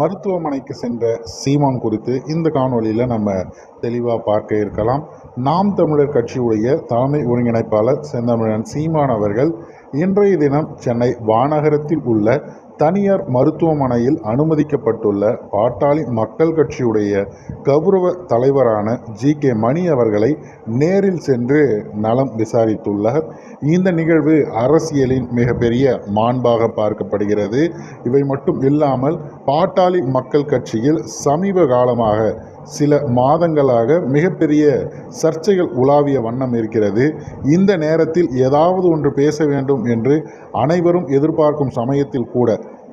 மருத்துவமனைக்கு சென்ற சீமான் குறித்து இந்த காணொலியில் நம்ம தெளிவாக பார்க்க இருக்கலாம். நாம் தமிழர் கட்சியுடைய தலைமை ஒருங்கிணைப்பாளர் செந்தமிழன் சீமான் அவர்கள் இன்றைய தினம் சென்னை வானகரத்தில் உள்ள தனியார் மருத்துவமனையில் அனுமதிக்கப்பட்டுள்ள பாட்டாளி மக்கள் கட்சியுடைய கௌரவ தலைவரான ஜி கே மணி அவர்களை நேரில் சென்று நலம் விசாரித்துள்ளார். இந்த நிகழ்வு அரசியலின் மிகப்பெரிய மாண்பாக பார்க்கப்படுகிறது. இவை மட்டும் இல்லாமல் பாட்டாளி மக்கள் கட்சியில் சமீப காலமாக சில மாதங்களாக மிகப்பெரிய சர்ச்சைகள் உலாவிய வண்ணம் இருக்கிறது. இந்த நேரத்தில் ஏதாவது ஒன்று பேச வேண்டும் என்று அனைவரும் எதிர்பார்க்கும் சமயத்தில் கூட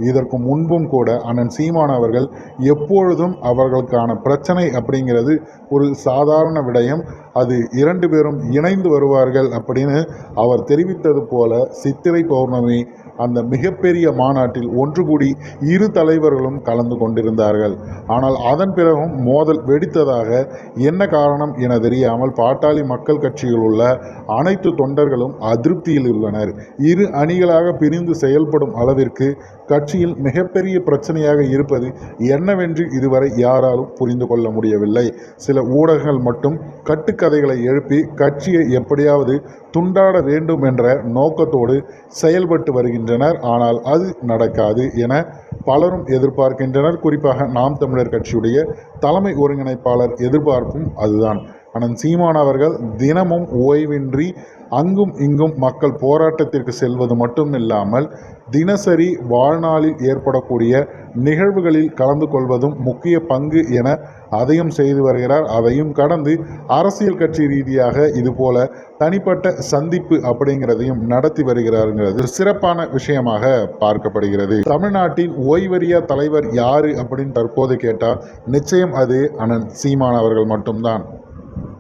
இதற்கு முன்பும் கூட அண்ணன் சீமான் அவர்கள் எப்பொழுதும் அவர்களுக்கான பிரச்சனை அப்படிங்கிறது ஒரு சாதாரண விடயம். அது இரண்டு பேரும் இணைந்து வருவார்கள் அப்படின்னு அவர் தெரிவித்தது போல சித்திரை பௌர்ணமி அந்த மிகப்பெரிய மாநாட்டில் ஒன்று கூடி இரு தலைவர்களும் கலந்து கொண்டிருந்தார்கள். ஆனால் அதன் பிறகும் மோதல் வெடித்ததாக என்ன காரணம் என தெரியாமல் பாட்டாளி மக்கள் கட்சியில் உள்ள அனைத்து தொண்டர்களும் அதிருப்தியில் உள்ளனர். இரு அணிகளாக பிரிந்து செயல்படும் அளவிற்கு கட்சியில் மிகப்பெரிய பிரச்சனையாக இருப்பது என்னவென்று இதுவரை யாராலும் புரிந்து கொள்ள முடியவில்லை. சில ஊடகங்கள் மட்டும் கட்டுக்கதைகளை எழுப்பி கட்சியை எப்படியாவது துண்டாட வேண்டும் என்ற நோக்கத்தோடு செயல்பட்டு வருகின்றனர். ஆனால் அது நடக்காது என பலரும் எதிர்பார்க்கின்றனர். குறிப்பாக நாம் தமிழர் கட்சியுடைய தலைமை ஒருங்கிணைப்பாளர் எதிர்பார்ப்பும் அதுதான். அண்ணன் சீமான் அவர்கள் தினமும் ஓய்வின்றி அங்கும் இங்கும் மக்கள் போராட்டத்திற்கு செல்வது மட்டும் இல்லாமல் தினசரி வாழ்நாளில் ஏற்படக்கூடிய நிகழ்வுகளில் கலந்து கொள்வதும் முக்கிய பங்கு என அதையும் செய்து வருகிறார். அதையும் கடந்து அரசியல் கட்சி ரீதியாக இதுபோல தனிப்பட்ட சந்திப்பு அப்படிங்கிறதையும் நடத்தி வருகிறாருங்கிறது. சிறப்பான விஷயமாக பார்க்கப்படுகிறது. தமிழ்நாட்டின் ஓய்வறியா தலைவர் யாரு அப்படின்னு தற்போது கேட்டால் நிச்சயம் அது அண்ணன் சீமான் அவர்கள் மட்டும்தான்.